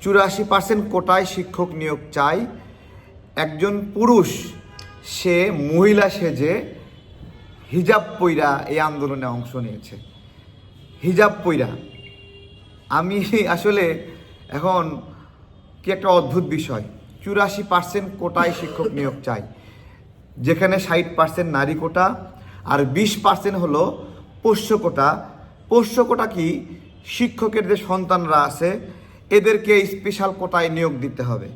চুরাশি পার্সেন্ট কোটায় শিক্ষক নিয়োগ চাই। একজন পুরুষ, সে মহিলা সেজে হিজাব পৈরা এই আন্দোলনে অংশ নিয়েছে। হিজাব পইরা। আমি আসলে এখন কি একটা অদ্ভুত বিষয়। চুরাশি পার্সেন্ট কোটায় শিক্ষক নিয়োগ চাই। যেখানে ষাট পার্সেন্ট নারী কোটা আর বিশ পার্সেন্ট হলো পোষ্য কোটা। পোষ্য কোটা কি? শিক্ষকের যে সন্তানরা আছে এদেরকে স্পেশাল কোটায় নিয়োগ দিতে হবে।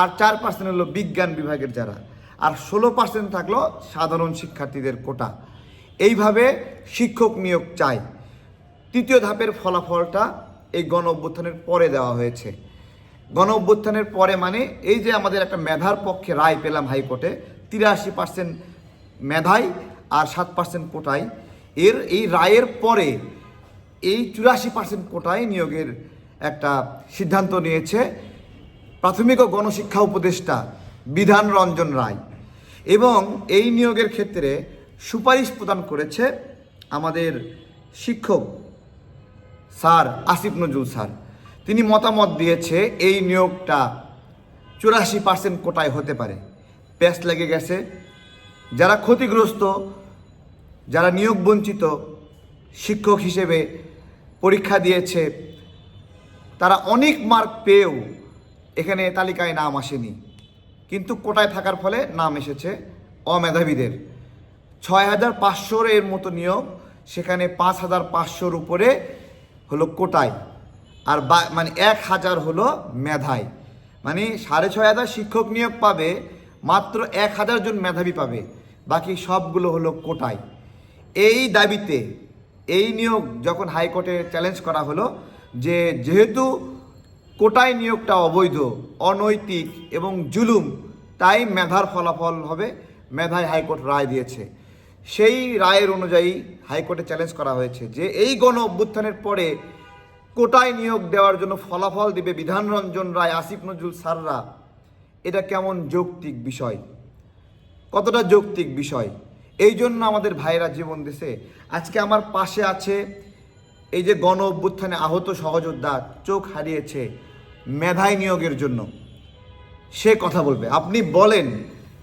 আর চার পার্সেন্ট হলো বিজ্ঞান বিভাগের যারা। আর ষোলো পার্সেন্ট থাকল সাধারণ শিক্ষার্থীদের কোটা এইভাবে শিক্ষক নিয়োগ চাই। তৃতীয় ধাপের ফলাফলটা এই গণ অভ্যুত্থানের পরে দেওয়া হয়েছে। গণ অভ্যুত্থানের পরে মানে এই যে আমাদের একটা মেধার পক্ষে রায় পেলাম হাইকোর্টে, তিরাশি পার্সেন্ট মেধাই আর সাত পার্সেন্ট কোটায় এর এই রায়ের পরে এই চুরাশি পার্সেন্ট কোটায় নিয়োগের একটা সিদ্ধান্ত নিয়েছে প্রাথমিক ও গণশিক্ষা উপদেষ্টা বিধান রঞ্জন রায়। এবং এই নিয়োগের ক্ষেত্রে সুপারিশ প্রদান করেছে আমাদের শিক্ষক স্যার আসিফ নজরুল স্যার। তিনি মতামত দিয়েছে, এই নিয়োগটা চুরাশি পার্সেন্ট কোটায় হতে পারে। প্যাস লেগে গেছে। যারা ক্ষতিগ্রস্ত, যারা নিয়োগ বঞ্চিত, শিক্ষক হিসেবে পরীক্ষা দিয়েছে তারা অনেক মার্ক পেয়েও এখানে তালিকায় নাম আসেনি। কিন্তু কোটায় থাকার ফলে নাম এসেছে অমেধাবীদের। ছয় হাজার পাঁচশোর এর মতো নিয়োগ, সেখানে পাঁচ হাজার পাঁচশোর উপরে হলো কোটায়। আর বা মানে এক হাজার হলো মেধায়। মানে সাড়ে ছয় হাজার শিক্ষক নিয়োগ পাবে, মাত্র এক হাজার জন মেধাবী পাবে। বাকি সবগুলো হলো কোটায়। এই দাবিতে, এই নিয়োগ যখন হাইকোর্টে চ্যালেঞ্জ করা হলো যে যেহেতু কোটায় নিয়োগটা অবৈধ, অনৈতিক এবং জুলুম, তাই মেধার ফলাফল হবে মেধায় হাইকোর্ট রায় দিয়েছে। সেই রায়ের অনুযায়ী হাইকোর্টে চ্যালেঞ্জ করা হয়েছে যে এই গণ অভ্যুত্থানের পরে কোটায় নিয়োগ দেওয়ার জন্য ফলাফল দিবে বিধানরঞ্জন রায়, আসিফ নজরুল সাররা। এটা কেমন যৌক্তিক বিষয়? কতটা যৌক্তিক বিষয়? এই জন্য আমাদের ভাইরা জীবন দিছে। আজকে আমার পাশে আছে এই যে গণ অভ্যুত্থানে আহত সহযোদ্ধা চোখ হারিয়েছে মেধায় নিয়োগের জন্য, সে কথা বলবে। আপনি বলেন,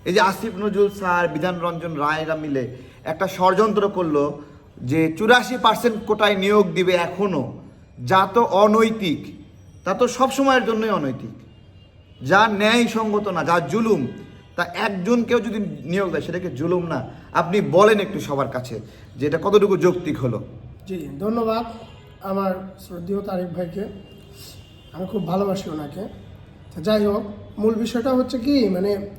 এই যে আসিফ নজরুল স্যার, বিধান রঞ্জন রায়রা মিলে একটা ষড়যন্ত্র করল যে চুরাশি পার্সেন্ট কোটায় নিয়োগ দিবে এখনও যা তো অনৈতিক, তা তো সবসময়ের জন্যই অনৈতিক। যা ন্যায় সঙ্গত না, যা জুলুম, তা একজনকেও যদি নিয়োগ দেয় সেটাকে জুলুম না? আপনি বলেন একটু সবার কাছে যে এটা কতটুকু যৌক্তিক হলো। জি, ধন্যবাদ আমার শ্রদ্ধেয় তারিক ভাইকে। আমি খুব ভালোবাসি ওনাকে। যাই হোক, মূল বিষয়টা হচ্ছে কি মানে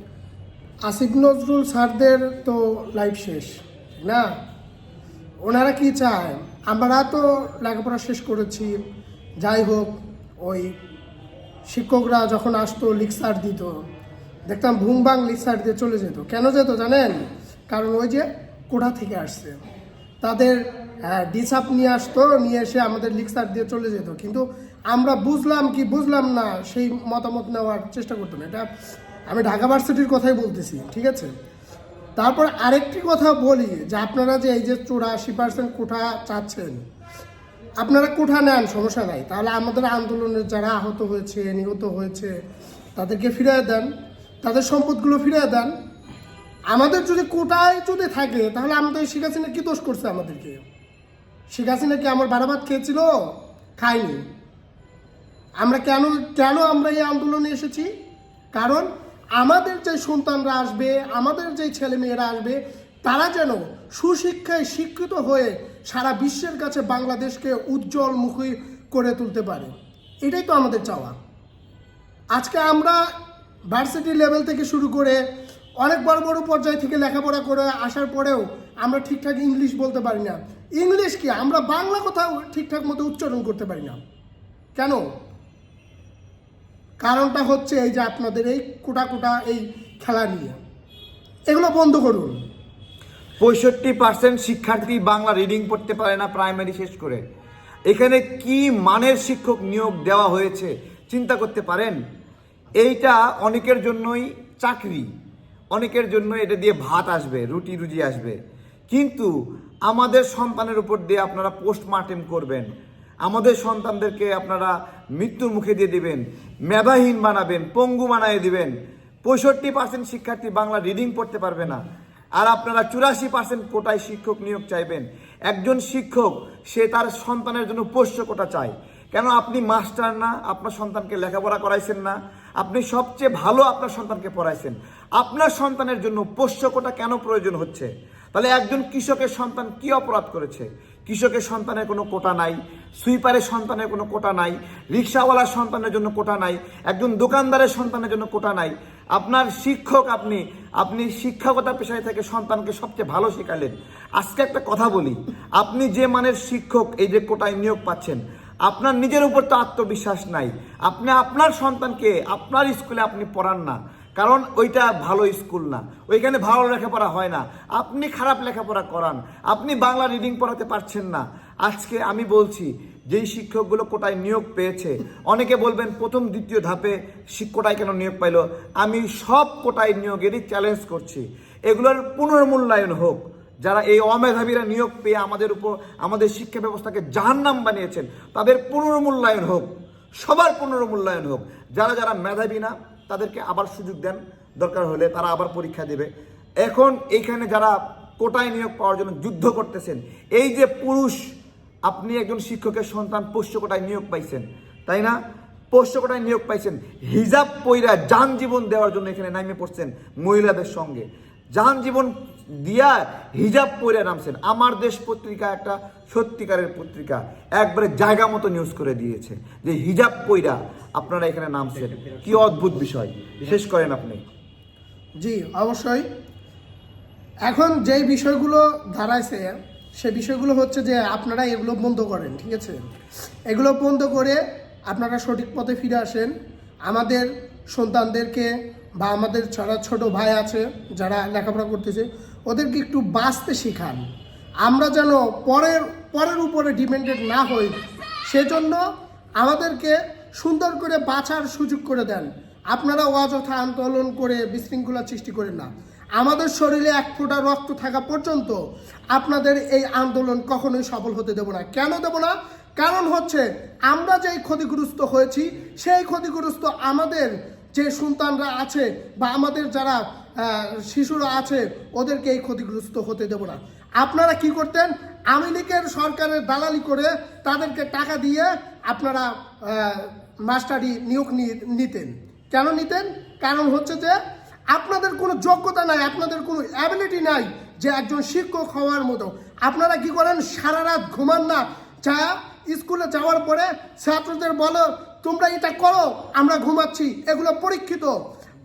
আসিফ নজরুল স্যারদের তো লাইফ শেষ না? ওনারা কি চায়? আমরা তো লেখাপড়া শেষ করেছি। যাই হোক, ওই শিক্ষকরা যখন আসতো লিকসার দিত। দেখতাম ভুংবাং লিকসার দিয়ে চলে যেত। কেন যেত জানেন? কারণ ওই যে কোঠা থেকে আসছে। তাদের ডিসাপ নিয়ে আসতো, নিয়ে এসে আমাদের লিকসার দিয়ে চলে যেত। কিন্তু আমরা বুঝলাম কি বুঝলাম না, সেই মতামত নেওয়ার চেষ্টা করতাম এটা আমি ঢাকা ভার্সিটির কথাই বলতেছি, ঠিক আছে? তারপর আরেকটি কথা বলি, যে আপনারা যে এই যে চৌরাশি পার্সেন্ট কোঠা চাচ্ছেন, আপনারা কোঠা নেন, সমস্যা নাই। তাহলে আমাদের আন্দোলনের যারা আহত হয়েছে, নিহত হয়েছে, তাদেরকে ফিরিয়ে দেন, তাদের সম্পদগুলো ফিরিয়ে দেন। আমাদের যদি কোটায় যদি থাকে, তাহলে আমাদের শেখ হাসিনা কি দোষ করছে আমাদেরকে? শেখ হাসিনা কি আমার বারাবাদ খেয়েছিল? খাইনি আমরা কেন কেন আমরা এই আন্দোলনে এসেছি? কারণ আমাদের যে সন্তানরা আসবে, আমাদের যে ছেলেমেয়েরা আসবে, তারা যেন সুশিক্ষায় শিক্ষিত হয়ে সারা বিশ্বের কাছে বাংলাদেশকে উজ্জ্বল মুখী করে তুলতে পারে। এটাই তো আমাদের চাওয়া। আজকে আমরা ভার্সিটি লেভেল থেকে শুরু করে অনেক বড় বড় পর্যায় থেকে লেখাপড়া করে আসার পরেও আমরা ঠিকঠাক ইংলিশ বলতে পারি না। ইংলিশ কি? আমরা বাংলা কথাও ঠিকঠাক মতো উচ্চারণ করতে পারি না। কেন? কারণটা হচ্ছে এই যে আপনাদের এই কোটা কোটা এই খেলা নিয়ে। এগুলো বন্ধ করুন। পঁয়ষট্টি পার্সেন্ট শিক্ষার্থী বাংলা রিডিং পড়তে পারে না প্রাইমারি শেষ করে। এখানে কি মানের শিক্ষক নিয়োগ দেওয়া হয়েছে চিন্তা করতে পারেন? এইটা অনেকের জন্যই চাকরি। অনেকের জন্য এটা দিয়ে ভাত আসবে, রুটি রুজি আসবে। কিন্তু আমাদের সন্তানের উপর দিয়ে আপনারা পোস্টমার্টেম করবেন। আমাদের সন্তানদেরকে আপনারা মৃত্যুর মুখে দিয়ে দিবেন, মেধাহীন বানাবেন, পঙ্গু বানিয়ে দিবেন। পঁয়ষট্টি পার্সেন্ট শিক্ষার্থী বাংলা রিডিং পড়তে পারবে না। আর আপনারা চুরাশি পার্সেন্ট কোটায় শিক্ষক নিয়োগ চাইবেন। একজন শিক্ষক, সে তার সন্তানের জন্য পোষ্য কোটা চায়। কেন আপনি মাস্টার না? আপনার সন্তানকে লেখাপড়া করাইছেন না? আপনি সবচেয়ে ভালো আপনার সন্তানকে পড়াইছেন। আপনার সন্তানের জন্য পোষ্য কোটা কেন প্রয়োজন হচ্ছে? তাহলে একজন কৃষকের সন্তান কি অপরাধ করেছে? কৃষকের সন্তানের কোনো কোটা নাই, সুইপারের সন্তানের কোনো কোটা নাই, রিক্সাওয়ালার সন্তানের জন্য কোটা নাই, একজন দোকানদারের সন্তানের জন্য কোটা নাই। আপনার শিক্ষক আপনি আপনি শিক্ষকতা পেশায় থেকে সন্তানকে সবচেয়ে ভালো শেখালেন। আজকে একটা কথা বলি। আপনি যে মানের শিক্ষক এই যে কোটায় নিয়োগ পাচ্ছেন আপনার নিজের উপর তো আত্মবিশ্বাস নাই। আপনি আপনার সন্তানকে আপনার স্কুলে আপনি পড়ান না। কারণ ওইটা ভালো স্কুল না। ওইখানে ভালো লেখাপড়া হয় না। আপনি খারাপ লেখাপড়া করান। আপনি বাংলা রিডিং পড়াতে পারছেন না। আজকে আমি বলছি, যেই শিক্ষকগুলো কোটায় নিয়োগ পেয়েছে, অনেকে বলবেন প্রথম, দ্বিতীয় ধাপে শিক- কোটায় কেন নিয়োগ পাইল? আমি সব কোটায় নিয়োগেরই চ্যালেঞ্জ করছি। এগুলোর পুনর্মূল্যায়ন হোক। যারা এই অমেধাবীরা নিয়োগ পেয়ে আমাদের উপর, আমাদের শিক্ষা ব্যবস্থাকে জাহান্নাম বানিয়েছেন, তাদের পুনর্মূল্যায়ন হোক, সবার পুনর্মূল্যায়ন হোক। যারা যারা মেধাবী না, তাদেরকে আবার সুযোগ দেন, দরকার হলে তারা আবার পরীক্ষা দেবে। এখন এইখানে যারা কোটায় নিয়োগ পাওয়ার জন্য যুদ্ধ করতেছেন, এই যে পুরুষ, আপনি একজন শিক্ষকের সন্তান পোষ্য কোটায় নিয়োগ পাইছেন, তাই না? পোষ্য কোটায় নিয়োগ পাইছেন, হিজাব পইরা যান জীবন দেওয়ার জন্য এখানে নামে পড়ছেন মহিলাদের সঙ্গে। যান জীবন দিয়া হিজাব পরে নামছেন। আমার দেশ পত্রিকা একটা সত্যিকারের পত্রিকা। একবারে জায়গা মতো নিউজ করে দিয়েছে যে হিজাব পইরা আপনারা এখানে নামছেন। কি অদ্ভুত বিষয়। শেষ করেন আপনি। জি, অবশ্যই। এখন যেই বিষয়গুলো দাঁড়াইছে, সে বিষয়গুলো হচ্ছে যে আপনারা এগুলো বন্ধ করেন, ঠিক আছে? এগুলো বন্ধ করে আপনারা সঠিক পথে ফিরে আসেন। আমাদের সন্তানদেরকে বা আমাদের যারা ছোট ভাই আছে, যারা লেখাপড়া করতেছে ওদেরকে একটু বাঁচতে শেখান। আমরা যেন পরের পরের উপরে ডিপেন্ডেন্ট না হই, সেজন্য আমাদেরকে সুন্দর করে বাঁচার সুযোগ করে দেন। আপনারা অযথা আন্দোলন করে বিশৃঙ্খলা সৃষ্টি করেন না। আমাদের শরীরে এক ফোঁটা রক্ত থাকা পর্যন্ত আপনাদের এই আন্দোলন কখনোই সফল হতে দেব না। কেন দেব না? কারণ হচ্ছে আমরা যেই ক্ষতিগ্রস্ত হয়েছি, সেই ক্ষতিগ্রস্ত আমাদের যে সন্তানরা আছে বা আমাদের যারা শিশুরা আছে, ওদেরকে এই ক্ষতিগ্রস্ত হতে দেব না। আপনারা কি করতেন? আওয়ামী লীগের সরকারের দালালি করে তাদেরকে টাকা দিয়ে আপনারা মাস্টারি নিয়োগ নিতেন। কেন নিতেন? কারণ হচ্ছে যে, আপনাদের কোনো যোগ্যতা নাই, আপনাদের কোনো অ্যাবিলিটি নাই যে একজন শিক্ষক হওয়ার মতো। আপনারা কি করেন? সারা রাত ঘুমান না। যা স্কুলে যাওয়ার পরে ছাত্রদের বলো, তোমরা এটা করো, আমরা ঘুমাচ্ছি। এগুলো পরীক্ষিত।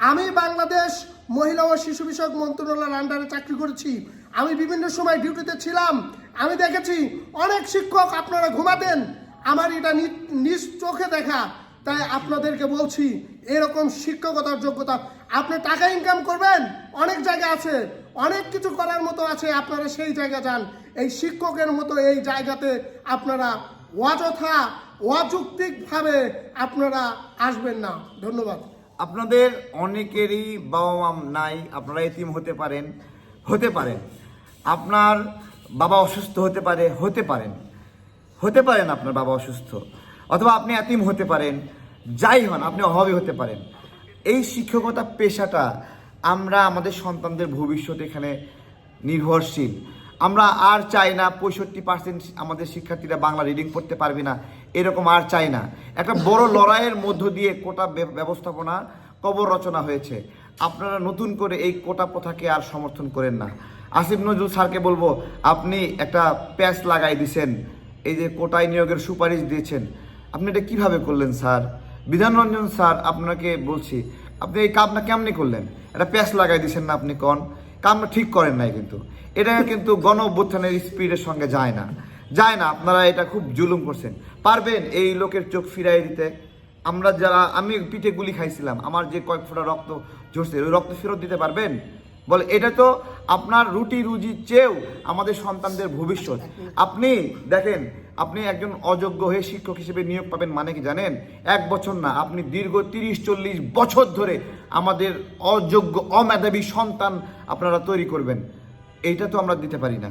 আমি বাংলাদেশ মহিলা ও শিশু বিষয়ক মন্ত্রণালয়ের আন্ডারে চাকরি করেছি। আমি বিভিন্ন সময় ডিউটিতে ছিলাম। আমি দেখেছি অনেক শিক্ষক আপনারা ঘুমাতেন। আমার এটা নিজ চোখে দেখা। তাই আপনাদেরকে বলছি, এরকম শিক্ষকতার যোগ্যতা। আপনি টাকা ইনকাম করবেন, অনেক জায়গা আছে। অনেক কিছু করার মতো আছে, আপনারা সেই জায়গা যান। এই শিক্ষকের মতো এই জায়গাতে আপনারা অযথা, অযৌক্তিকভাবে আপনারা আসবেন না। ধন্যবাদ। আপনাদের অনেকেরই বাবা মা নাই, আপনারা এতিম হতে পারেন হতে পারেন। আপনার বাবা অসুস্থ হতে পারে, হতে পারেন। হতে পারেন আপনার বাবা অসুস্থ। অথবা আপনি এতিম হতে পারেন, যাই হন, আপনি অভাবী হতে পারেন। এই শিক্ষকতা পেশাটা আমরা আমাদের সন্তানদের ভবিষ্যৎ এখানে নির্ভরশীল। আমরা আর চাই না পঁয়ষট্টি পার্সেন্ট আমাদের শিক্ষার্থীরা বাংলা রিডিং পড়তে পারবে না। এরকম আর চাই না। একটা বড় লড়াইয়ের মধ্য দিয়ে কোটা ব্যবস্থাপনা, কবর রচনা হয়েছে। আপনারা নতুন করে এই কোটা প্রথাকে আর সমর্থন করেন না। আসিফ নজরুল স্যারকে বলব, আপনি একটা প্যাচ লাগাই দিছেন। এই যে কোটায় নিয়োগের সুপারিশ দিয়েছেন। আপনি এটা কীভাবে করলেন স্যার? বিধানরঞ্জন স্যার, আপনাকে বলছি, আপনি এই কামটা কেমনি করলেন? একটা প্যাচ লাগাই দিয়েছেন না আপনি কন? কামটা ঠিক করেন নাই কিন্তু। এটা কিন্তু গণ অভ্যুত্থানের স্পিডের সঙ্গে যায় না। যায় না, আপনারা এটা খুব জুলুম করছেন। পারবেন এই লোকের চোখ ফিরাই দিতে। আমরা যারা, আমি পিঠে গুলি খাইছিলাম, আমার যে কয়েক ফোঁটা রক্ত ঝরছে, ওই রক্ত ফেরত দিতে পারবেন? বলে, এটা তো আপনার রুটি রুজি চেয়েও আমাদের সন্তানদের ভবিষ্যৎ। আপনি দেখেন, আপনি একজন অযোগ্য হয়ে শিক্ষক হিসেবে নিয়োগ পাবেন মানে কি জানেন? এক বছর না, আপনি দীর্ঘ তিরিশ, চল্লিশ বছর ধরে আমাদের অযোগ্য, অমেধাবী সন্তান আপনারা তৈরি করবেন। এইটা তো আমরা দিতে পারি না।